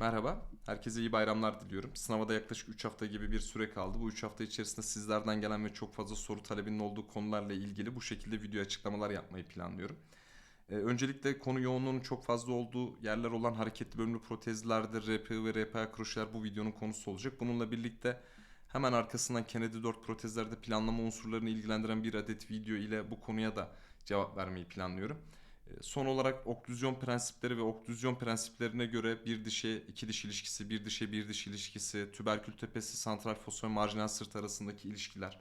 Merhaba, herkese iyi bayramlar diliyorum. Sınava da yaklaşık 3 hafta gibi bir süre kaldı. Bu 3 hafta içerisinde sizlerden gelen ve çok fazla soru talebinin olduğu konularla ilgili bu şekilde video açıklamalar yapmayı planlıyorum. Ee, öncelikle konu yoğunluğunun çok fazla olduğu yerler olan hareketli bölümlü protezlerde RPI ve RPA kroşeler bu videonun konusu olacak. Bununla birlikte hemen arkasından Kennedy 4 protezlerde planlama unsurlarını ilgilendiren bir adet video ile bu konuya da cevap vermeyi planlıyorum. Son olarak oklüzyon prensipleri ve oklüzyon prensiplerine göre bir dişe iki diş ilişkisi, bir dişe bir diş ilişkisi, tüberkül tepesi, santral fossa ve marjinal sırt arasındaki ilişkiler,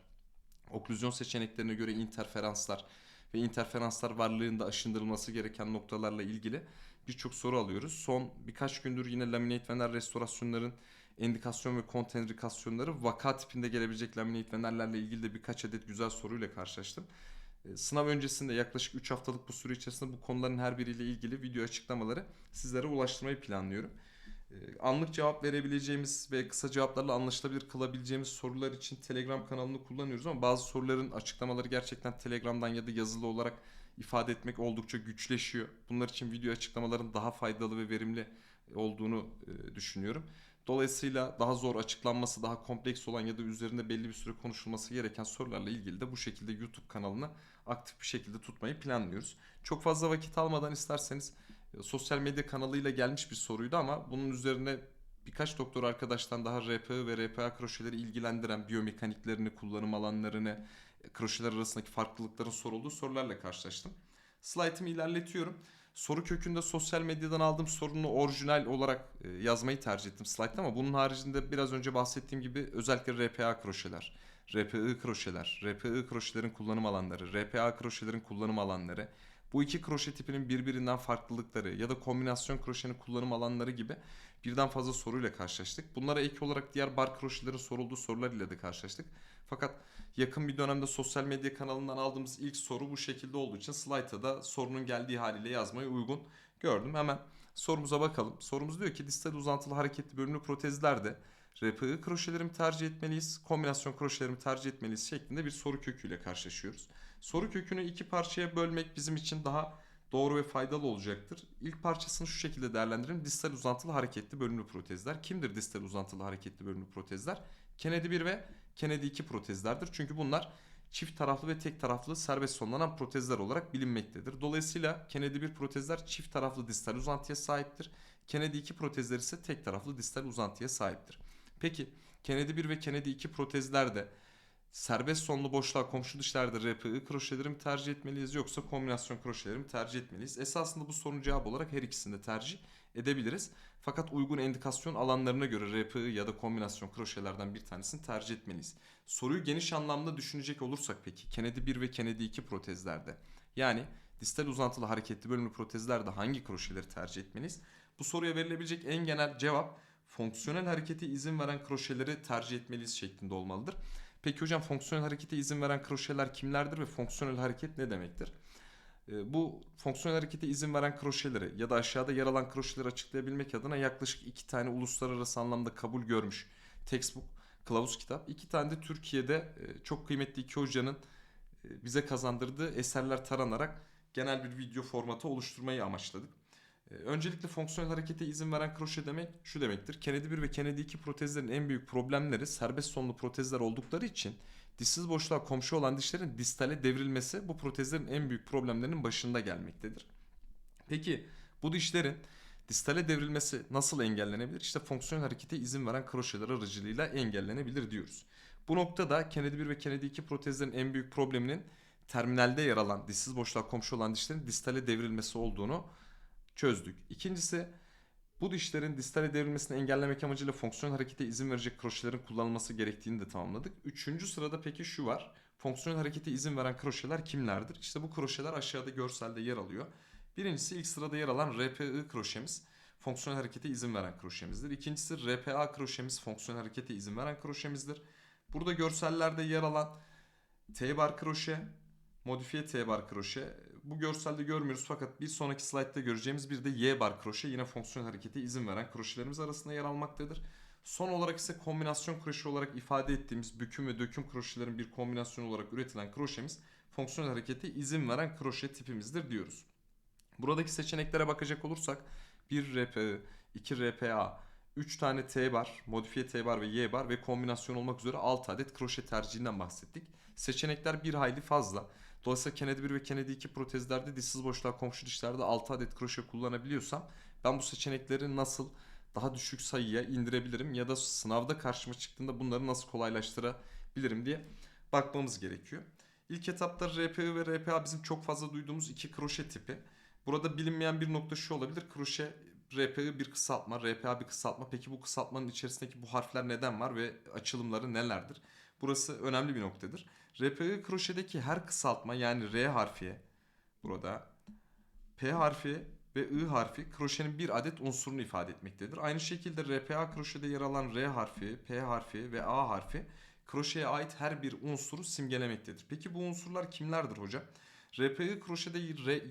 oklüzyon seçeneklerine göre interferanslar ve interferanslar varlığında aşındırılması gereken noktalarla ilgili birçok soru alıyoruz. Son birkaç gündür yine laminate vener restorasyonların endikasyon ve kontenrikasyonları vaka tipinde gelebilecek laminate venerlerle ilgili de birkaç adet güzel soruyla karşılaştım. E, Sınav öncesinde yaklaşık 3 haftalık bu süre içerisinde bu konuların her biriyle ilgili video açıklamaları sizlere ulaştırmayı planlıyorum. E, Anlık cevap verebileceğimiz ve kısa cevaplarla anlaşılabilir kılabileceğimiz sorular için Telegram kanalını kullanıyoruz ama bazı soruların açıklamaları gerçekten Telegram'dan ya da yazılı olarak ifade etmek oldukça güçleşiyor. Bunlar için video açıklamaların daha faydalı ve verimli olduğunu e, düşünüyorum. Dolayısıyla daha zor açıklanması, daha kompleks olan ya da üzerinde belli bir süre konuşulması gereken sorularla ilgili de bu şekilde YouTube kanalını aktif bir şekilde tutmayı planlıyoruz. Çok fazla vakit almadan isterseniz e, sosyal medya kanalıyla gelmiş bir soruydu ama bunun üzerine birkaç doktor arkadaştan daha RPI ve RPA kroşeleri ilgilendiren biyomekaniklerini, kullanım alanlarını, e, kroşeler arasındaki farklılıkların sorulduğu sorularla karşılaştım. Slaytımı ilerletiyorum. Soru kökünde sosyal medyadan aldığım sorunu orijinal olarak e, yazmayı tercih ettim slaytta ama bunun haricinde biraz önce bahsettiğim gibi özellikle RPA kroşeler, RPI kroşeler, RPI kroşelerin kullanım alanları, RPA kroşelerin kullanım alanları, bu iki kroşe tipinin birbirinden farklılıkları ya da kombinasyon kroşenin kullanım alanları gibi birden fazla soruyla karşılaştık. Bunlara ek olarak diğer bar kroşelerin sorulduğu sorular ile de karşılaştık. Fakat yakın bir dönemde sosyal medya kanalından aldığımız ilk soru bu şekilde olduğu için slayta da sorunun geldiği haliyle yazmayı uygun gördüm. Hemen sorumuza bakalım. Sorumuz diyor ki distal uzantılı hareketli bölümlü protezlerde RPI kroşeleri mi tercih etmeliyiz, kombinasyon kroşeleri mi tercih etmeliyiz şeklinde bir soru köküyle karşılaşıyoruz. Soru kökünü iki parçaya bölmek bizim için daha doğru ve faydalı olacaktır. İlk parçasını şu şekilde değerlendirelim. Distal uzantılı hareketli bölümlü protezler. Kimdir distal uzantılı hareketli bölümlü protezler? Kennedy 1 ve Kennedy 2 protezlerdir. Çünkü bunlar çift taraflı ve tek taraflı serbest sonlanan protezler olarak bilinmektedir. Dolayısıyla Kennedy 1 protezler çift taraflı distal uzantıya sahiptir. Kennedy 2 protezler ise tek taraflı distal uzantıya sahiptir. Peki Kennedy 1 ve Kennedy 2 protezlerde serbest sonlu boşluğa komşu dişlerde RPI kroşeleri mi tercih etmeliyiz yoksa kombinasyon kroşeleri mi tercih etmeliyiz? Esasında bu sorunun cevabı olarak her ikisini de tercih edebiliriz. Fakat uygun endikasyon alanlarına göre RPI ya da kombinasyon kroşelerden bir tanesini tercih etmeliyiz. Soruyu geniş anlamda düşünecek olursak peki Kennedy 1 ve Kennedy 2 protezlerde yani distal uzantılı hareketli bölümlü protezlerde hangi kroşeleri tercih etmeliyiz? Bu soruya verilebilecek en genel cevap fonksiyonel harekete izin veren kroşeleri tercih etmeliyiz şeklinde olmalıdır. Peki hocam fonksiyonel harekete izin veren kroşeler kimlerdir ve fonksiyonel hareket ne demektir? Ee, Bu fonksiyonel harekete izin veren kroşeleri ya da aşağıda yer alan kroşeleri açıklayabilmek adına yaklaşık iki tane uluslararası anlamda kabul görmüş textbook, kılavuz kitap. iki tane de Türkiye'de e, çok kıymetli iki hocanın e, bize kazandırdığı eserler taranarak genel bir video formatı oluşturmayı amaçladık. Ee, Öncelikle fonksiyonel harekete izin veren kroşe demek şu demektir. Kennedy 1 ve Kennedy 2 protezlerin en büyük problemleri serbest sonlu protezler oldukları için dişsiz boşluğa komşu olan dişlerin distale devrilmesi bu protezlerin en büyük problemlerinin başında gelmektedir. Peki bu dişlerin distale devrilmesi nasıl engellenebilir? İşte fonksiyonel harekete izin veren kroşeler aracılığıyla engellenebilir diyoruz. Bu noktada Kennedy 1 ve Kennedy 2 protezlerin en büyük probleminin terminalde yer alan dişsiz boşluğa komşu olan dişlerin distale devrilmesi olduğunu çözdük. İkincisi bu dişlerin distale devrilmesini engellemek amacıyla fonksiyonel harekete izin verecek kroşelerin kullanılması gerektiğini de tamamladık. Üçüncü sırada peki şu var. Fonksiyonel harekete izin veren kroşeler kimlerdir? İşte bu kroşeler aşağıda görselde yer alıyor. Birincisi ilk sırada yer alan RPI kroşemiz fonksiyonel harekete izin veren kroşemizdir. İkincisi RPA kroşemiz fonksiyonel harekete izin veren kroşemizdir. Burada görsellerde yer alan T-bar kroşe, modifiye T-bar kroşe. Bu görselde görmüyoruz fakat bir sonraki slaytta göreceğimiz bir de Y-bar kroşe yine fonksiyonel harekete izin veren kroşelerimiz arasında yer almaktadır. Son olarak ise kombinasyon kroşe olarak ifade ettiğimiz büküm ve döküm kroşelerin bir kombinasyonu olarak üretilen kroşemiz fonksiyonel harekete izin veren kroşe tipimizdir diyoruz. Buradaki seçeneklere bakacak olursak 1 RPI, 2 RPA, 3 tane T bar, modifiye T bar ve Y bar ve kombinasyon olmak üzere 6 adet kroşe tercihinden bahsettik. Seçenekler bir hayli fazla. Dolayısıyla Kennedy 1 ve Kennedy 2 protezlerde dişsiz boşluğa komşu dişlerde 6 adet kroşe kullanabiliyorsam ben bu seçenekleri nasıl daha düşük sayıya indirebilirim ya da sınavda karşıma çıktığında bunları nasıl kolaylaştırabilirim diye bakmamız gerekiyor. İlk etapta RPI ve RPA bizim çok fazla duyduğumuz iki kroşe tipi. Burada bilinmeyen bir nokta şu olabilir. Kroşe RPI bir kısaltma, RPA bir kısaltma. Peki bu kısaltmanın içerisindeki bu harfler neden var ve açılımları nelerdir? Burası önemli bir noktadır. RPI kroşedeki her kısaltma yani R harfi burada P harfi ve I harfi kroşenin bir adet unsurunu ifade etmektedir. Aynı şekilde RPA kroşede yer alan R harfi, P harfi ve A harfi kroşeye ait her bir unsuru simgelemektedir. Peki bu unsurlar kimlerdir hocam? RPI kroşede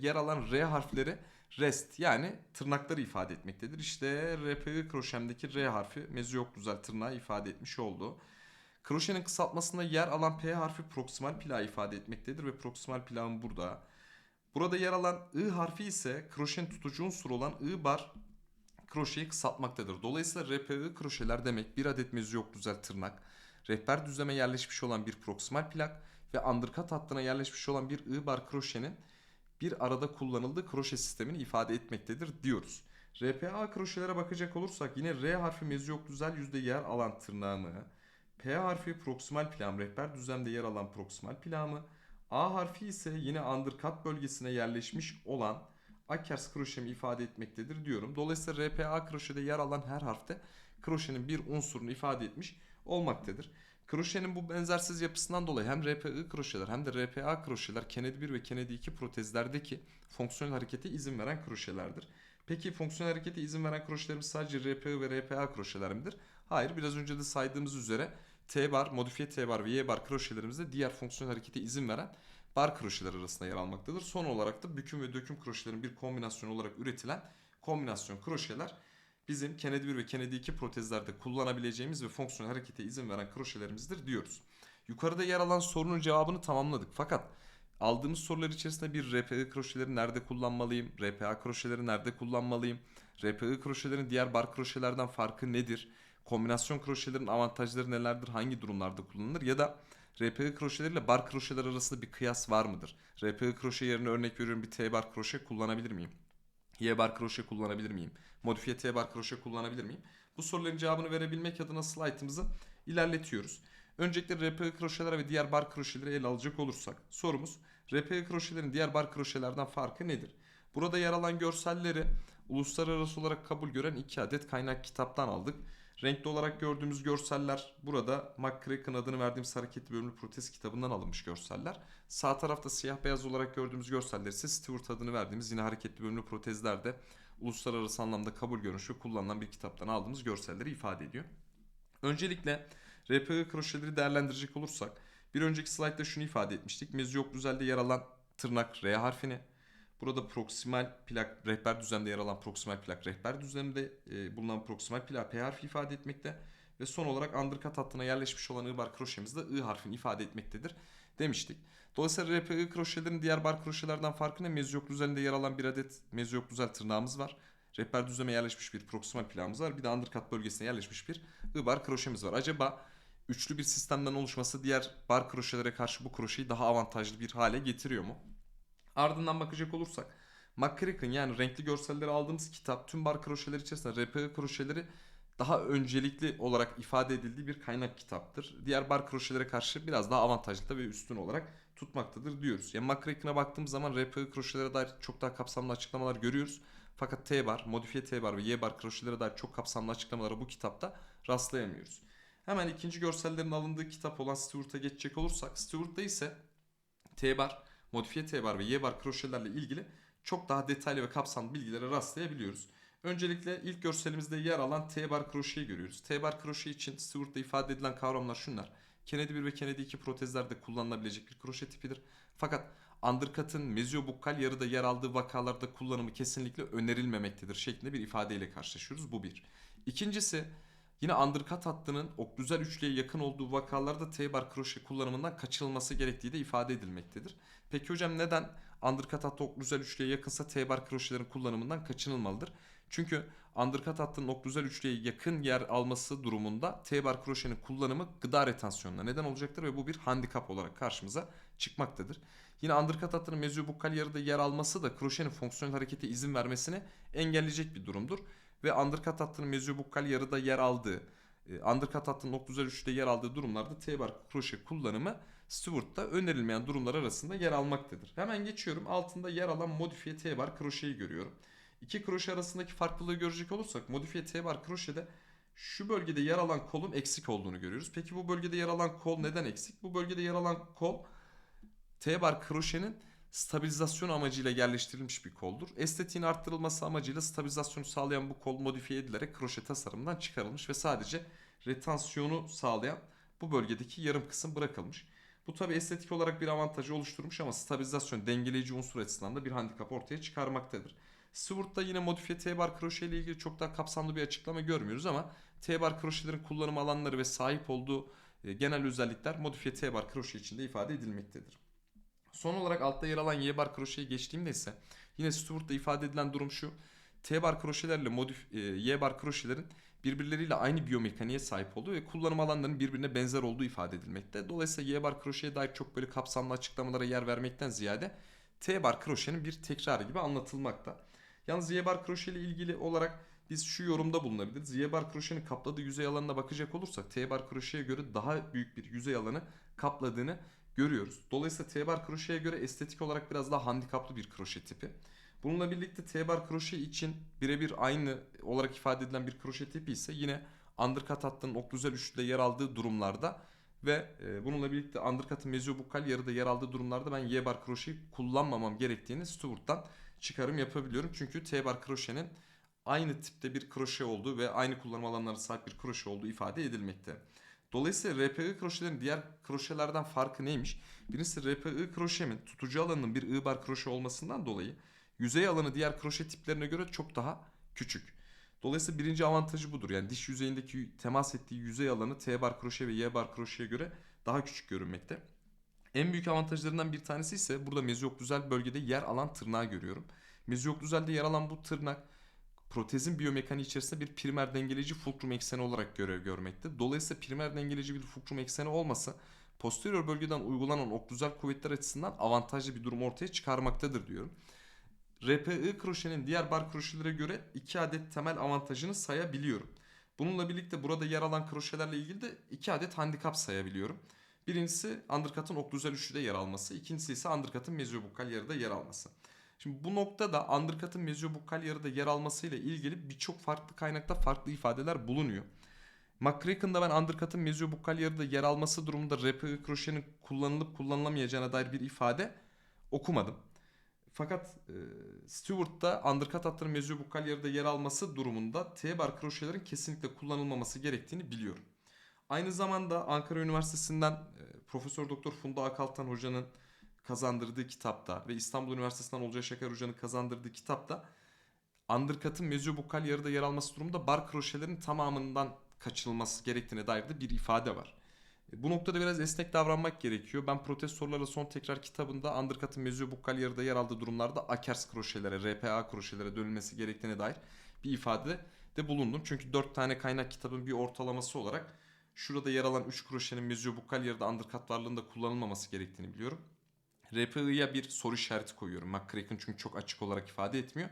yer alan R harfleri rest yani tırnakları ifade etmektedir. İşte RPI kroşemdeki R harfi mezyokluzel tırnağı ifade etmiş olduğu. Kroşenin kısaltmasında yer alan P harfi proksimal plağı ifade etmektedir ve proksimal plağım burada. Burada yer alan I harfi ise kroşenin tutucu unsuru olan I bar kroşeyi kısaltmaktadır. Dolayısıyla RPI kroşeler demek bir adet mezyokluzel tırnak, rehber düzleme yerleşmiş olan bir proksimal plak ve undercut hattına yerleşmiş olan bir I bar kroşenin bir arada kullanıldığı kroşe sistemini ifade etmektedir diyoruz. RPA kroşelere bakacak olursak yine R harfi mezyokluzel yüzde yer alan tırnağımı, P harfi proksimal plağım rehber düzlemde yer alan proksimal plağımı, A harfi ise yine undercut bölgesine yerleşmiş olan Akers kroşemi ifade etmektedir diyorum. Dolayısıyla RPA kroşede yer alan her harfte kroşenin bir unsurunu ifade etmiş olmaktadır. Kroşenin bu benzersiz yapısından dolayı hem RPI kroşeler hem de RPA kroşeler Kennedy 1 ve Kennedy 2 protezlerdeki fonksiyonel harekete izin veren kroşelerdir. Peki fonksiyonel harekete izin veren kroşelerimiz sadece RPI ve RPA kroşeler midir? Hayır biraz önce de saydığımız üzere T bar, modifiye T bar ve Y bar kroşelerimizde diğer fonksiyonel harekete izin veren bar kroşeler arasında yer almaktadır. Son olarak da büküm ve döküm kroşelerin bir kombinasyonu olarak üretilen kombinasyon kroşeler bizim Kennedy 1 ve Kennedy 2 protezlerde kullanabileceğimiz ve fonksiyonel harekete izin veren kroşelerimizdir diyoruz. Yukarıda yer alan sorunun cevabını tamamladık. Fakat aldığımız sorular içerisinde bir RPI kroşeleri nerede kullanmalıyım? RPA kroşeleri nerede kullanmalıyım? RPI kroşelerin diğer bar kroşelerden farkı nedir? Kombinasyon kroşelerin avantajları nelerdir? Hangi durumlarda kullanılır? Ya da RPI kroşeleriyle bar kroşeler arasında bir kıyas var mıdır? RPI kroşe yerine örnek veriyorum bir T bar kroşe kullanabilir miyim? Y bar kroşe kullanabilir miyim? Modifiye T bar kroşe kullanabilir miyim? Bu soruların cevabını verebilmek adına slaytımızı ilerletiyoruz. Öncelikle RPI kroşeler ve diğer bar kroşeleri ele alacak olursak sorumuz RPI kroşelerin diğer bar kroşelerden farkı nedir? Burada yer alan görselleri uluslararası olarak kabul gören iki adet kaynak kitaptan aldık. Renkli olarak gördüğümüz görseller burada McCracken adını verdiğimiz hareketli bölümlü protez kitabından alınmış görseller. Sağ tarafta siyah beyaz olarak gördüğümüz görseller ise Stewart adını verdiğimiz yine hareketli bölümlü protezlerde uluslararası anlamda kabul görmüş ve kullanılan bir kitaptan aldığımız görselleri ifade ediyor. Öncelikle RPI kroşeleri değerlendirecek olursak bir önceki slaytta şunu ifade etmiştik. Mezyok düzelde yer alan tırnak R harfini Burada proksimal plak rehber düzlemde yer alan proksimal plak rehber düzlemde e, bulunan proksimal plak P harfi ifade etmekte ve son olarak undercut hattına yerleşmiş olan I bar kroşemiz de I harfini ifade etmektedir demiştik. Dolayısıyla RPI kroşelerin diğer bar kroşelerden farkı ne? Mezyok düzleminde yer alan bir adet mezyok düzel tırnağımız var. Rehber düzleme yerleşmiş bir proksimal plağımız var. Bir de undercut bölgesine yerleşmiş bir I bar kroşemiz var. Acaba üçlü bir sistemden oluşması diğer bar kroşelere karşı bu kroşeyi daha avantajlı bir hale getiriyor mu? Ardından bakacak olursak McCracken yani renkli görselleri aldığımız kitap tüm bar kroşeleri içerisinde RPI kroşeleri daha öncelikli olarak ifade edildiği bir kaynak kitaptır. Diğer bar kroşelere karşı biraz daha avantajlı ve üstün olarak tutmaktadır diyoruz. Yani McCracken'a baktığımız zaman RPI kroşelere dair çok daha kapsamlı açıklamalar görüyoruz. Fakat T bar, modifiye T bar ve Y bar kroşelere dair çok kapsamlı açıklamalara bu kitapta rastlayamıyoruz. Hemen ikinci görsellerin alındığı kitap olan Stewart'a geçecek olursak Stewart'ta ise T bar, modifiye T bar ve Y bar kroşelerle ilgili çok daha detaylı ve kapsamlı bilgilere rastlayabiliyoruz. Öncelikle ilk görselimizde yer alan T bar kroşeyi görüyoruz. T bar kroşe için Stewart'ta ifade edilen kavramlar şunlar. Kennedy 1 ve Kennedy 2 protezlerde kullanılabilecek bir kroşe tipidir. Fakat undercut'ın mezyobukkal yarıda yer aldığı vakalarda kullanımı kesinlikle önerilmemektedir şeklinde bir ifadeyle karşılaşıyoruz. Bu bir. İkincisi Yine undercut hattının oklüzel üçlüye yakın olduğu vakalarda T-bar kroşe kullanımından kaçınılması gerektiği de ifade edilmektedir. Peki hocam neden undercut hattı oklüzel üçlüye yakınsa T-bar kroşelerin kullanımından kaçınılmalıdır? Çünkü undercut hattının oklüzel üçlüye yakın yer alması durumunda T-bar kroşenin kullanımı gıda retensyonuna neden olacaktır ve bu bir handikap olarak karşımıza çıkmaktadır. Yine undercut hattının mezobukal yarıda yer alması da kroşenin fonksiyonel harekete izin vermesini engelleyecek bir durumdur. Ve undercut hattının mezobukal yarıda yer aldığı, e, undercut hattının oklüzel üçlüde yer aldığı durumlarda T-bar kroşe kullanımı Stewart'ta önerilmeyen durumlar arasında yer almaktadır. Hemen geçiyorum. Altında yer alan modifiye T-bar kroşeyi görüyorum. İki kroşe arasındaki farklılığı görecek olursak modifiye T-bar kroşede şu bölgede yer alan kolun eksik olduğunu görüyoruz. Peki bu bölgede yer alan kol neden eksik? Bu bölgede yer alan kol T-bar kroşenin stabilizasyon amacıyla yerleştirilmiş bir koldur. Estetiğin arttırılması amacıyla stabilizasyonu sağlayan bu kol modifiye edilerek kroşe tasarımından çıkarılmış ve sadece retansiyonu sağlayan bu bölgedeki yarım kısım bırakılmış. Bu tabi estetik olarak bir avantajı oluşturmuş ama stabilizasyon dengeleyici unsur açısından da bir handikap ortaya çıkarmaktadır. Stewart'ta yine modifiye T-bar kroşe ile ilgili çok daha kapsamlı bir açıklama görmüyoruz ama T-bar kroşelerin kullanım alanları ve sahip olduğu e, genel özellikler modifiye T-bar kroşe içinde ifade edilmektedir. Son olarak altta yer alan Y-bar kroşeyi geçtiğimde ise yine Stewart'ta ifade edilen durum şu. T-bar kroşelerle modif, e, Y-bar kroşelerin birbirleriyle aynı biyomekaniğe sahip olduğu ve kullanım alanlarının birbirine benzer olduğu ifade edilmekte. Dolayısıyla Y-bar kroşeye dair çok böyle kapsamlı açıklamalara yer vermekten ziyade T-bar kroşenin bir tekrarı gibi anlatılmakta. Yalnız Y-bar kroşe ile ilgili olarak biz şu yorumda bulunabiliriz. Y-bar kroşenin kapladığı yüzey alanına bakacak olursak T-bar kroşeye göre daha büyük bir yüzey alanı kapladığını görüyoruz. Dolayısıyla T-bar kroşeye göre estetik olarak biraz daha handikaplı bir kroşe tipi. Bununla birlikte T-bar kroşe için birebir aynı olarak ifade edilen bir kroşe tipi ise yine undercut hattının oklüzel üçlüde yer aldığı durumlarda ve e, bununla birlikte undercut'ın mezobukal yarıda yer aldığı durumlarda ben Y-bar kroşeyi kullanmamam gerektiğini Stewart'tan çıkarım yapabiliyorum. Çünkü T-bar kroşenin aynı tipte bir kroşe olduğu ve aynı kullanım alanlarına sahip bir kroşe olduğu ifade edilmekte. Dolayısıyla RPG kroşelerin diğer kroşelerden farkı neymiş? Birincisi RPG kroşemin tutucu alanının bir I-bar kroşe olmasından dolayı yüzey alanı diğer kroşe tiplerine göre çok daha küçük. Dolayısıyla birinci avantajı budur. Yani diş yüzeyindeki temas ettiği yüzey alanı T-bar kroşe ve Y-bar kroşeye göre daha küçük görünmekte. En büyük avantajlarından bir tanesi ise burada mezioklüzel bölgede yer alan tırnağı görüyorum. Mezioklüzelde yer alan bu tırnak protezin biyomekaniği içerisinde bir primer dengeleyici fulcrum ekseni olarak görev görmekte. Dolayısıyla primer dengeleyici bir fulcrum ekseni olmasa posterior bölgeden uygulanan oklüzel kuvvetler açısından avantajlı bir durum ortaya çıkarmaktadır diyorum. RPI kroşenin diğer bar kroşelere göre iki adet temel avantajını sayabiliyorum. Bununla birlikte burada yer alan kroşelerle ilgili de iki adet handikap sayabiliyorum. Birincisi undercut'ın oklüzel üçlüde yer alması. ikincisi ise undercut'ın mezobukal yarıda yer alması. Şimdi bu noktada undercut'ın mezobukal yarıda yer almasıyla ilgili birçok farklı kaynakta farklı ifadeler bulunuyor. McCracken'da ben undercut'ın mezobukal yarıda yer alması durumunda RPI kroşenin kullanılıp kullanılamayacağına dair bir ifade okumadım. Fakat e, Stewart'ta undercut hattının mezobukal yarıda yer alması durumunda T-bar kroşelerin kesinlikle kullanılmaması gerektiğini biliyorum. Aynı zamanda Ankara Üniversitesi'nden e, Profesör Doktor Funda Akaltan hocanın kazandırdığı kitapta ve İstanbul Üniversitesi'nden Olcay Şeker hocanın kazandırdığı kitapta undercut'ın mezobukal yarıda yer alması durumunda bar kroşelerin tamamından kaçınılması gerektiğine dair de bir ifade var. E, Bu noktada biraz esnek davranmak gerekiyor. Ben protest soruları son tekrar kitabında undercut'ın mezobukal yarıda yer aldığı durumlarda Akers kroşelere, RPA kroşelere dönülmesi gerektiğine dair bir ifade de bulundum. Çünkü 4 tane kaynak kitabın bir ortalaması olarak şurada yer alan 3 kroşenin mezobukal yarıda undercut varlığında kullanılmaması gerektiğini biliyorum. RPI'ye bir soru işareti koyuyorum. McCracken çünkü çok açık olarak ifade etmiyor.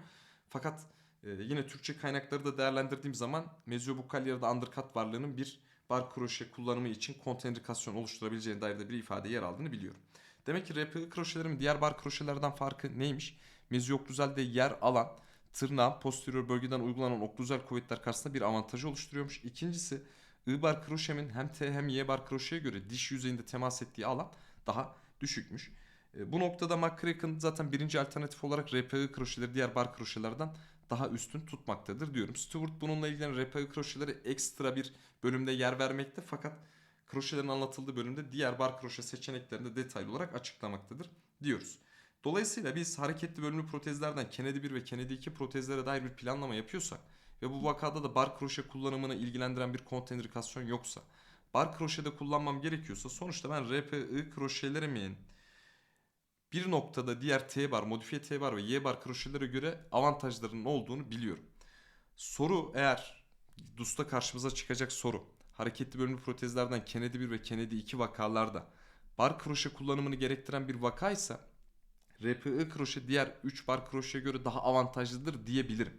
Fakat e, yine Türkçe kaynakları da değerlendirdiğim zaman mezobukal yarıda undercut varlığının bir bar kroşe kullanımı için kontenrikasyon oluşturabileceğine dair de bir ifade yer aldığını biliyorum. Demek ki RPI kroşelerin diğer bar kroşelerden farkı neymiş? Mezioklüzelde yer alan tırnağın posterior bölgeden uygulanan oklüzel kuvvetler karşısında bir avantajı oluşturuyormuş. İkincisi I-bar kroşemin hem T hem Y-bar kroşeye göre diş yüzeyinde temas ettiği alan daha düşükmüş. E, Bu noktada McCracken zaten birinci alternatif olarak RPI kroşeleri diğer bar kroşelerden daha üstün tutmaktadır diyorum. Stewart bununla ilgili RPI kroşeleri ekstra bir bölümde yer vermekte fakat kroşelerin anlatıldığı bölümde diğer bar kroşe seçeneklerini de detaylı olarak açıklamaktadır diyoruz. Dolayısıyla biz hareketli bölümlü protezlerden Kennedy 1 ve Kennedy 2 protezlere dair bir planlama yapıyorsak ve bu vakada da bar kroşe kullanımını ilgilendiren bir kontenrikasyon yoksa bar kroşede kullanmam gerekiyorsa sonuçta ben RPI kroşelerimin bir noktada diğer T bar, modifiye T bar ve Y bar kroşelere göre avantajlarının olduğunu biliyorum. Soru eğer DUS'ta karşımıza çıkacak soru hareketli bölümlü protezlerden Kennedy 1 ve Kennedy 2 vakalarda bar kroşe kullanımını gerektiren bir vakaysa RPI kroşe diğer 3 bar kroşeye göre daha avantajlıdır diyebilirim.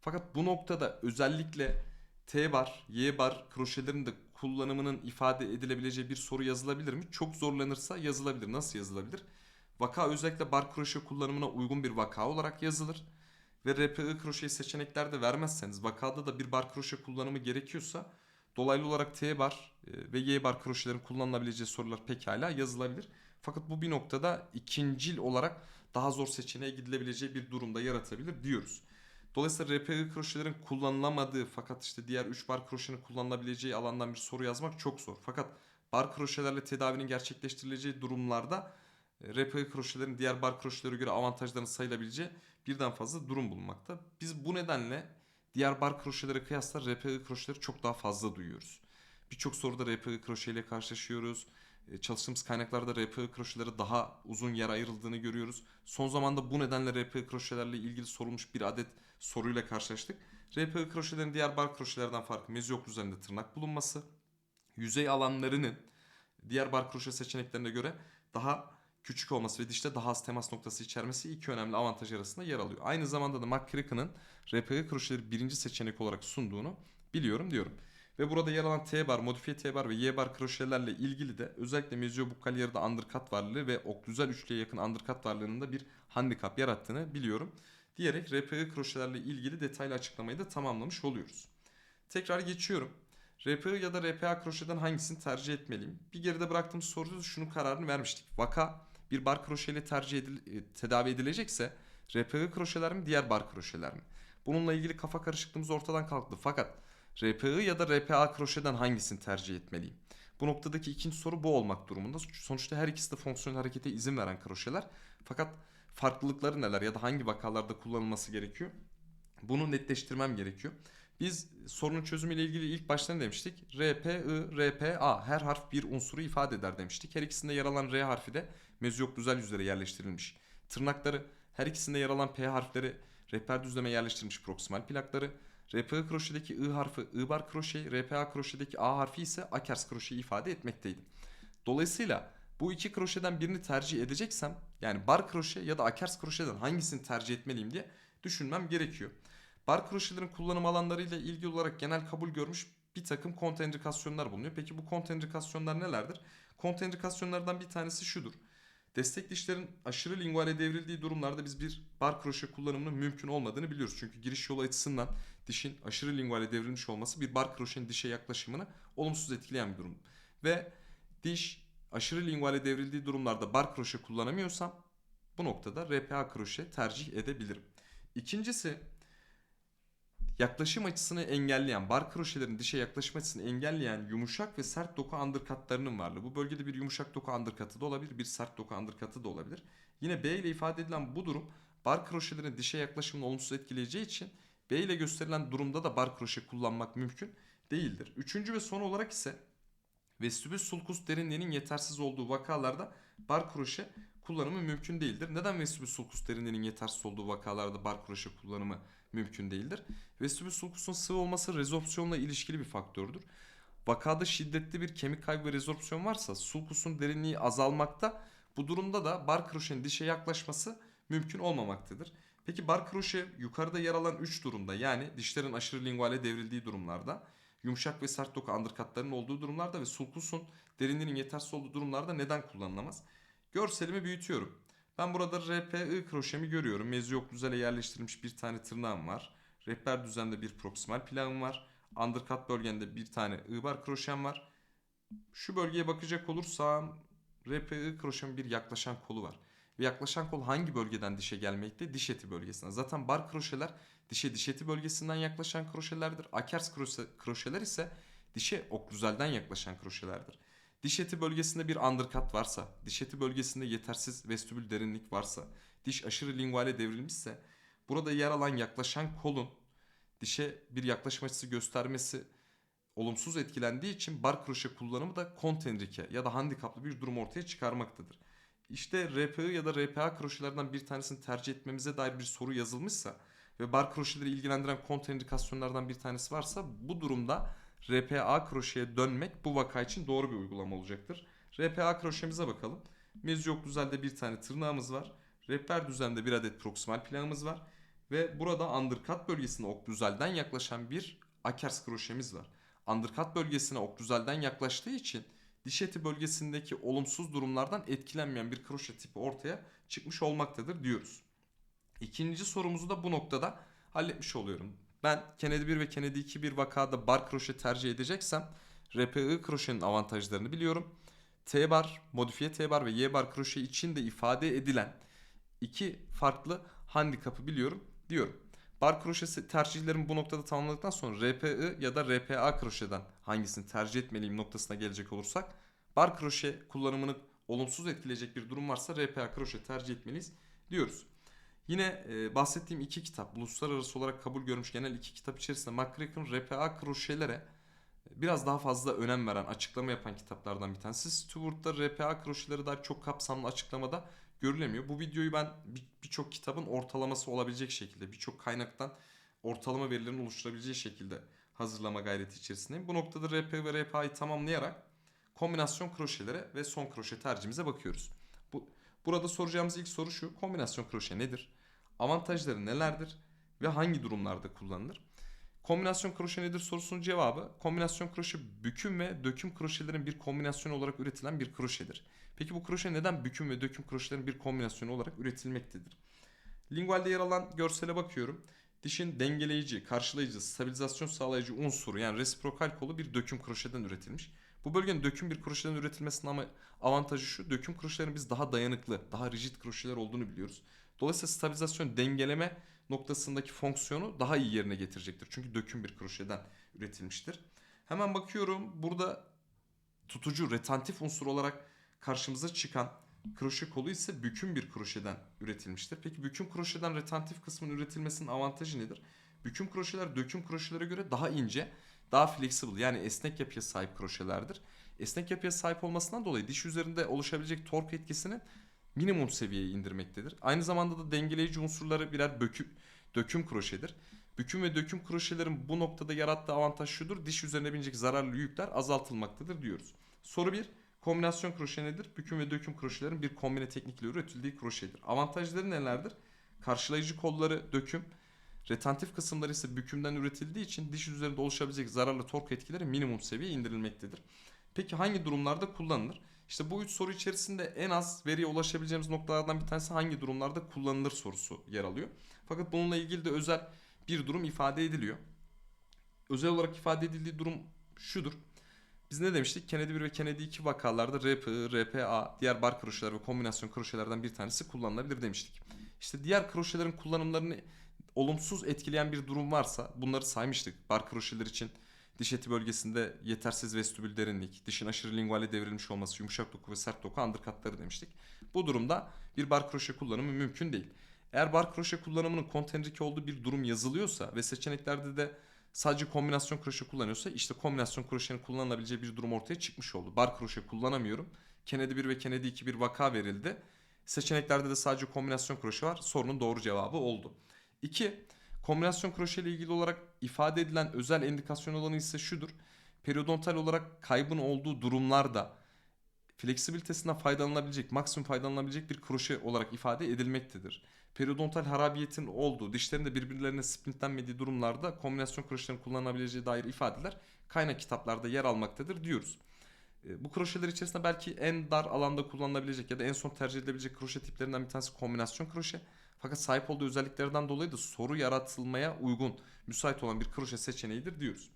Fakat bu noktada özellikle T bar, Y bar kroşelerin de kullanımının ifade edilebileceği bir soru yazılabilir mi? Çok zorlanırsa yazılabilir. Nasıl yazılabilir? Vaka özellikle bar kroşe kullanımına uygun bir vaka olarak yazılır. Ve RPI kroşeyi seçeneklerde vermezseniz vakada da bir bar kroşe kullanımı gerekiyorsa dolaylı olarak T bar e, ve Y bar kroşelerin kullanılabileceği sorular pekala yazılabilir. Fakat bu bir noktada ikincil olarak daha zor seçeneğe gidilebileceği bir durumda yaratabilir diyoruz. Dolayısıyla RPI kroşelerin kullanılamadığı fakat işte diğer 3 bar kroşenin kullanılabileceği alandan bir soru yazmak çok zor. Fakat bar kroşelerle tedavinin gerçekleştirileceği durumlarda RPI kroşelerin diğer bar kroşelere göre avantajlarını sayılabileceği birden fazla durum bulunmakta. Biz bu nedenle diğer bar kroşelere kıyasla RPI kroşeleri çok daha fazla duyuyoruz. Birçok soruda RPI kroşe karşılaşıyoruz. E, Çalıştığımız kaynaklarda RPI kroşelere daha uzun yer ayrıldığını görüyoruz. Son zamanda bu nedenle RPI kroşelerle ilgili sorulmuş bir adet soruyla karşılaştık. RPI kroşelerin diğer bar kroşelerden farkı mezyok üzerinde tırnak bulunması, yüzey alanlarının diğer bar kroşe seçeneklerine göre daha küçük olması ve dişte daha az temas noktası içermesi iki önemli avantaj arasında yer alıyor. Aynı zamanda da McCracken'ın RPI kroşeleri birinci seçenek olarak sunduğunu biliyorum diyorum. Ve burada yer alan T bar, modifiye T bar ve Y bar kroşelerle ilgili de özellikle meziobukkal yarıda undercut varlığı ve oklüzel üçlüye yakın undercut varlığının da bir handikap yarattığını biliyorum. Diyerek RPI kroşelerle ilgili detaylı açıklamayı da tamamlamış oluyoruz. Tekrar geçiyorum. RPI ya da RPA kroşeden hangisini tercih etmeliyim? Bir geride bıraktığımız soruda şunun kararını vermiştik. Vaka bir bar kroşeyle tercih edil, e, tedavi edilecekse RPI kroşeler mi diğer bar kroşeler mi? Bununla ilgili kafa karışıklığımız ortadan kalktı. Fakat RPI ya da RPA kroşeden hangisini tercih etmeliyim? Bu noktadaki ikinci soru bu olmak durumunda. Sonuçta her ikisi de fonksiyonel harekete izin veren kroşeler. Fakat farklılıkları neler ya da hangi vakalarda kullanılması gerekiyor? Bunu netleştirmem gerekiyor. Biz sorunun çözümüyle ilgili ilk başta ne demiştik? RPI, RPA her harf bir unsuru ifade eder demiştik. Her ikisinde yer alan R harfi de mezyok düzel yüzlere yerleştirilmiş. Tırnakları her ikisinde yer alan P harfleri rehber düzleme yerleştirilmiş proksimal plakları. RPI kroşedeki I harfi I bar kroşeyi, RPA kroşedeki A harfi ise akers kroşeyi ifade etmekteydi. Dolayısıyla bu iki kroşeden birini tercih edeceksem yani bar kroşe ya da akers kroşeden hangisini tercih etmeliyim diye düşünmem gerekiyor. Bar kroşelerin kullanım alanlarıyla ilgili olarak genel kabul görmüş bir takım kontenrikasyonlar bulunuyor. Peki bu kontenrikasyonlar nelerdir? Kontenrikasyonlardan bir tanesi şudur. Destek dişlerin aşırı linguale devrildiği durumlarda biz bir bar kroşe kullanımının mümkün olmadığını biliyoruz. Çünkü giriş yolu açısından dişin aşırı linguale devrilmiş olması bir bar kroşenin dişe yaklaşımını olumsuz etkileyen bir durum. Ve diş aşırı linguale devrildiği durumlarda bar kroşe kullanamıyorsam bu noktada RPA kroşe tercih edebilirim. İkincisi yaklaşım açısını engelleyen, bar kroşelerin dişe yaklaşım açısını engelleyen yumuşak ve sert doku undercutlarının varlığı. Bu bölgede bir yumuşak doku undercut'ı da olabilir, bir sert doku undercut'ı da olabilir. Yine B ile ifade edilen bu durum bar kroşelerin dişe yaklaşımını olumsuz etkileyeceği için B ile gösterilen durumda da bar kroşe kullanmak mümkün değildir. Üçüncü ve son olarak ise vestibül sulcus derinliğinin yetersiz olduğu vakalarda bar kroşe kullanımı mümkün değildir. Neden vestibül sulcus derinliğinin yetersiz olduğu vakalarda bar kroşe kullanımı mümkün değildir? Vestibül sulcusun sıvı olması rezorpsiyonla ilişkili bir faktördür. Vakada şiddetli bir kemik kaybı ve rezorpsiyon varsa sulcusun derinliği azalmakta. Bu durumda da bar kroşenin dişe yaklaşması mümkün olmamaktadır. Peki bar kroşe yukarıda yer alan 3 durumda yani dişlerin aşırı linguale devrildiği durumlarda, yumuşak ve sert doku undercutların olduğu durumlarda ve sulcusun derinliğinin yetersiz olduğu durumlarda neden kullanılamaz? Görselimi büyütüyorum. Ben burada RPI kroşemi görüyorum. Mezyok düzele yerleştirilmiş bir tane tırnağım var. Rehber düzende bir proksimal plağım var. Undercut bölgende bir tane I bar kroşem var. Şu bölgeye bakacak olursam RPI kroşemin bir yaklaşan kolu var. Ve yaklaşan kol hangi bölgeden dişe gelmekte? Diş eti bölgesinden. Zaten bar kroşeler dişe diş eti bölgesinden yaklaşan kroşelerdir. Akers kroşe, kroşeler ise dişe oklüzelden yaklaşan kroşelerdir. Diş eti bölgesinde bir undercut varsa, diş eti bölgesinde yetersiz vestibül derinlik varsa, diş aşırı linguale devrilmişse burada yer alan yaklaşan kolun dişe bir yaklaşım açısı göstermesi olumsuz etkilendiği için bar kroşe kullanımı da kontenrike ya da handikaplı bir durum ortaya çıkarmaktadır. İşte RPI ya da RPA kroşelerden bir tanesini tercih etmemize dair bir soru yazılmışsa ve bar kroşeleri ilgilendiren kontraindikasyonlardan bir tanesi varsa bu durumda RPA kroşeye dönmek bu vaka için doğru bir uygulama olacaktır. RPA kroşemize bakalım. Mezyok düzelde bir tane tırnağımız var. Rehber düzlemde bir adet proksimal plağımız var. Ve burada undercut bölgesine ok düzelden yaklaşan bir akers kroşemiz var. Undercut bölgesine ok düzelden yaklaştığı için diş eti bölgesindeki olumsuz durumlardan etkilenmeyen bir kroşe tipi ortaya çıkmış olmaktadır diyoruz. İkinci sorumuzu da bu noktada halletmiş oluyorum. Ben Kennedy 1 ve Kennedy 2 bir vakada bar kroşe tercih edeceksem RPI kroşenin avantajlarını biliyorum. T bar, modifiye T bar ve Y bar kroşe için de ifade edilen iki farklı handikapı biliyorum diyorum. Bar kroşesi tercihlerimi bu noktada tamamladıktan sonra RPI ya da RPA kroşeden hangisini tercih etmeliyim noktasına gelecek olursak bar kroşe kullanımını olumsuz etkileyecek bir durum varsa RPA kroşe tercih etmeliyiz diyoruz. Yine e, bahsettiğim iki kitap, uluslararası olarak kabul görmüş genel iki kitap içerisinde McCracken RPA kroşelere biraz daha fazla önem veren, açıklama yapan kitaplardan bir tanesi. Stewart'ta RPA kroşeleri dair çok kapsamlı açıklamada görülemiyor. Bu videoyu ben bir- birçok kitabın ortalaması olabilecek şekilde, birçok kaynaktan ortalama verilerin oluşturabileceği şekilde hazırlama gayreti içerisindeyim. Bu noktada RP ve RPA'yı tamamlayarak kombinasyon kroşelere ve son kroşe tercihimize bakıyoruz. Bu, burada soracağımız ilk soru şu. Kombinasyon kroşe nedir? Avantajları nelerdir? Ve hangi durumlarda kullanılır? Kombinasyon kroşe nedir sorusunun cevabı kombinasyon kroşe büküm ve döküm kroşelerin bir kombinasyonu olarak üretilen bir kroşedir. Peki bu kroşe neden büküm ve döküm kroşelerin bir kombinasyonu olarak üretilmektedir? Lingual'de yer alan görsele bakıyorum. Dişin dengeleyici, karşılayıcı, stabilizasyon sağlayıcı unsuru yani resiprokal kolu bir döküm kroşeden üretilmiş. Bu bölgenin döküm bir kroşeden üretilmesinin ama avantajı şu. Döküm kroşelerin biz daha dayanıklı, daha rigid kroşeler olduğunu biliyoruz. Dolayısıyla stabilizasyon dengeleme noktasındaki fonksiyonu daha iyi yerine getirecektir. Çünkü döküm bir kroşeden üretilmiştir. Hemen bakıyorum burada tutucu, retantif unsur olarak karşımıza çıkan kroşe kolu ise büküm bir kroşeden üretilmiştir. Peki büküm kroşeden retantif kısmın üretilmesinin avantajı nedir? Büküm kroşeler döküm kroşelere göre daha ince, daha flexible yani esnek yapıya sahip kroşelerdir. Esnek yapıya sahip olmasından dolayı diş üzerinde oluşabilecek tork etkisini minimum seviyeye indirmektedir. Aynı zamanda da dengeleyici unsurları birer böküm, döküm kroşedir. Büküm ve döküm kroşelerin bu noktada yarattığı avantaj şudur. Diş üzerine binecek zararlı yükler azaltılmaktadır diyoruz. Soru 1. Kombinasyon kroşe nedir? Büküm ve döküm kroşelerin bir kombine teknikle üretildiği kroşedir. Avantajları nelerdir? Karşılayıcı kolları döküm, retantif kısımları ise bükümden üretildiği için diş üzerinde oluşabilecek zararlı tork etkileri minimum seviyeye indirilmektedir. Peki hangi durumlarda kullanılır? İşte bu üç soru içerisinde en az veriye ulaşabileceğimiz noktalardan bir tanesi hangi durumlarda kullanılır sorusu yer alıyor. Fakat bununla ilgili de özel bir durum ifade ediliyor. Özel olarak ifade edildiği durum şudur. Biz ne demiştik? Kennedy 1 ve Kennedy 2 vakalarda RPI, RPA, diğer bar kroşeler ve kombinasyon kroşelerden bir tanesi kullanılabilir demiştik. İşte diğer kroşelerin kullanımlarını olumsuz etkileyen bir durum varsa bunları saymıştık. Bar kroşeler için diş eti bölgesinde yetersiz vestibül derinlik, dişin aşırı linguale devrilmiş olması, yumuşak doku ve sert doku undercutları demiştik. Bu durumda bir bar kroşe kullanımı mümkün değil. Eğer bar kroşe kullanımının kontenrike olduğu bir durum yazılıyorsa ve seçeneklerde de sadece kombinasyon kroşe kullanıyorsa işte kombinasyon kroşenin kullanılabileceği bir durum ortaya çıkmış oldu. Bar kroşe kullanamıyorum. Kennedy 1 ve Kennedy 2 bir vaka verildi. Seçeneklerde de sadece kombinasyon kroşe var. Sorunun doğru cevabı oldu. 2. Kombinasyon kroşe ile ilgili olarak ifade edilen özel endikasyon olanı ise şudur. Periodontal olarak kaybın olduğu durumlarda fleksibilitesinden faydalanabilecek, maksimum faydalanabilecek bir kroşe olarak ifade edilmektedir. Periodontal harabiyetin olduğu, dişlerin de birbirlerine splintlenmediği durumlarda kombinasyon kroşelerin kullanılabileceği dair ifadeler kaynak kitaplarda yer almaktadır diyoruz. E, Bu kroşeler içerisinde belki en dar alanda kullanılabilecek ya da en son tercih edilebilecek kroşe tiplerinden bir tanesi kombinasyon kroşe. Fakat sahip olduğu özelliklerden dolayı da soru yaratılmaya uygun, müsait olan bir kroşe seçeneğidir diyoruz.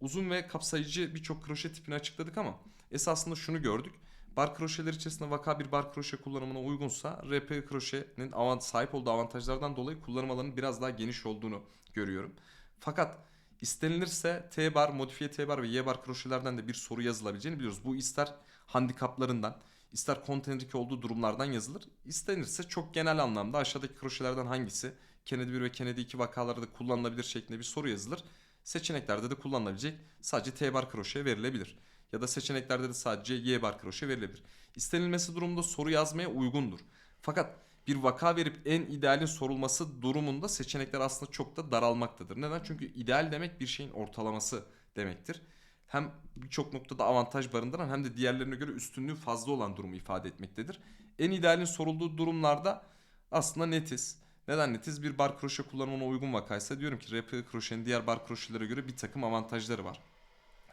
Uzun ve kapsayıcı birçok kroşe tipini açıkladık ama esasında şunu gördük. Bar kroşeler içerisinde vaka bir bar kroşe kullanımına uygunsa RP kroşenin avant sahip olduğu avantajlardan dolayı kullanım alanının biraz daha geniş olduğunu görüyorum. Fakat istenilirse T bar, modifiye T bar ve Y bar kroşelerden de bir soru yazılabileceğini biliyoruz. Bu ister handikaplarından, ister kontenrike olduğu durumlardan yazılır. İstenirse çok genel anlamda aşağıdaki kroşelerden hangisi Kennedy 1 ve Kennedy 2 vakalarda kullanılabilir şeklinde bir soru yazılır. Seçeneklerde de kullanılabilecek sadece T bar kroşe verilebilir. Ya da seçeneklerde de sadece Y bar kroşe verilebilir. İstenilmesi durumunda soru yazmaya uygundur. Fakat bir vaka verip en idealin sorulması durumunda seçenekler aslında çok da daralmaktadır. Neden? Çünkü ideal demek bir şeyin ortalaması demektir. Hem birçok noktada avantaj barındıran hem de diğerlerine göre üstünlüğü fazla olan durumu ifade etmektedir. En idealin sorulduğu durumlarda aslında netiz. Neden netiz? Bir bar kroşe kullanımına uygun vakaysa diyorum ki RPE kroşenin diğer bar kroşelere göre bir takım avantajları var.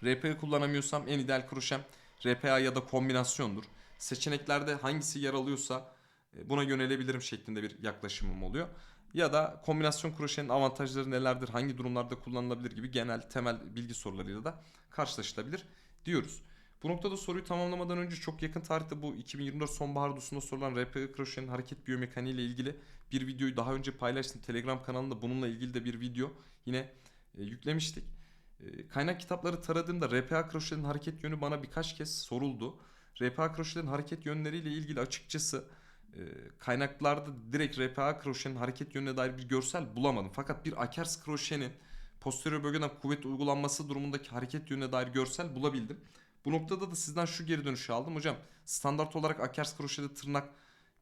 RPE kullanamıyorsam en ideal kroşem RPA ya da kombinasyondur. Seçeneklerde hangisi yer alıyorsa e, buna yönelebilirim şeklinde bir yaklaşımım oluyor. Ya da kombinasyon kroşenin avantajları nelerdir, hangi durumlarda kullanılabilir gibi genel temel bilgi sorularıyla da karşılaşılabilir diyoruz. Bu noktada soruyu tamamlamadan önce çok yakın tarihte bu 2024 sonbahar dosunda sorulan RPE kroşenin hareket biyomekaniği ile ilgili bir videoyu daha önce paylaştım. Telegram kanalında bununla ilgili de bir video yine e, yüklemiştik. E, kaynak kitapları taradığımda RPA kroşenin hareket yönü bana birkaç kez soruldu. RPA kroşenin hareket yönleriyle ilgili açıkçası kaynaklarda direkt RPA kroşenin hareket yönüne dair bir görsel bulamadım. Fakat bir Akers kroşenin posterior bölgeden kuvvet uygulanması durumundaki hareket yönüne dair görsel bulabildim. Bu noktada da sizden şu geri dönüşü aldım. Hocam standart olarak Akers kroşede tırnak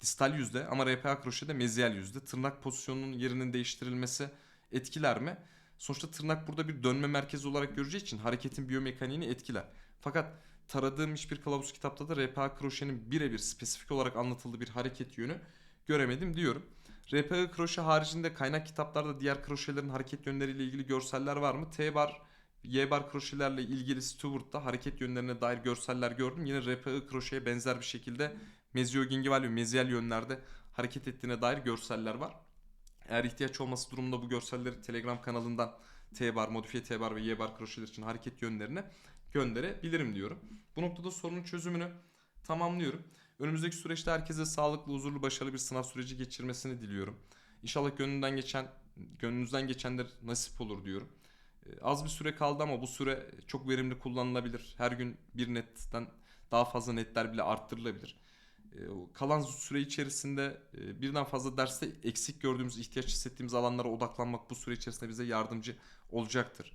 distal yüzde ama RPA kroşede mezyal yüzde. Tırnak pozisyonunun yerinin değiştirilmesi etkiler mi? Sonuçta tırnak burada bir dönme merkezi olarak göreceği için hareketin biyomekaniğini etkiler. Fakat taradığım hiçbir kılavuz kitapta da RPA kroşenin birebir spesifik olarak anlatıldığı bir hareket yönü göremedim diyorum. RPA kroşe haricinde kaynak kitaplarda diğer kroşelerin hareket yönleriyle ilgili görseller var mı? T bar, Y bar kroşelerle ilgili Stewart'ta hareket yönlerine dair görseller gördüm. Yine RPA kroşeye benzer bir şekilde meziogingival ve mezyal yönlerde hareket ettiğine dair görseller var. Eğer ihtiyaç olması durumunda bu görselleri Telegram kanalından T bar, modifiye T bar ve Y bar kroşeler için hareket yönlerine gönderebilirim diyorum. Bu noktada sorunun çözümünü tamamlıyorum. Önümüzdeki süreçte herkese sağlıklı, huzurlu, başarılı bir sınav süreci geçirmesini diliyorum. İnşallah gönlünden geçen, gönlünüzden geçenler nasip olur diyorum. Ee, Az bir süre kaldı ama bu süre çok verimli kullanılabilir. Her gün bir netten daha fazla netler bile arttırılabilir. Ee, Kalan süre içerisinde e, birden fazla derste eksik gördüğümüz, ihtiyaç hissettiğimiz alanlara odaklanmak bu süre içerisinde bize yardımcı olacaktır.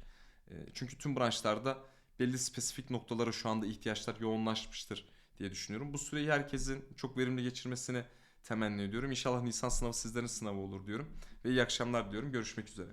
E, Çünkü tüm branşlarda belli spesifik noktalara şu anda ihtiyaçlar yoğunlaşmıştır diye düşünüyorum. Bu süreyi herkesin çok verimli geçirmesini temenni ediyorum. İnşallah Nisan sınavı sizlerin sınavı olur diyorum. Ve iyi akşamlar diyorum. Görüşmek üzere.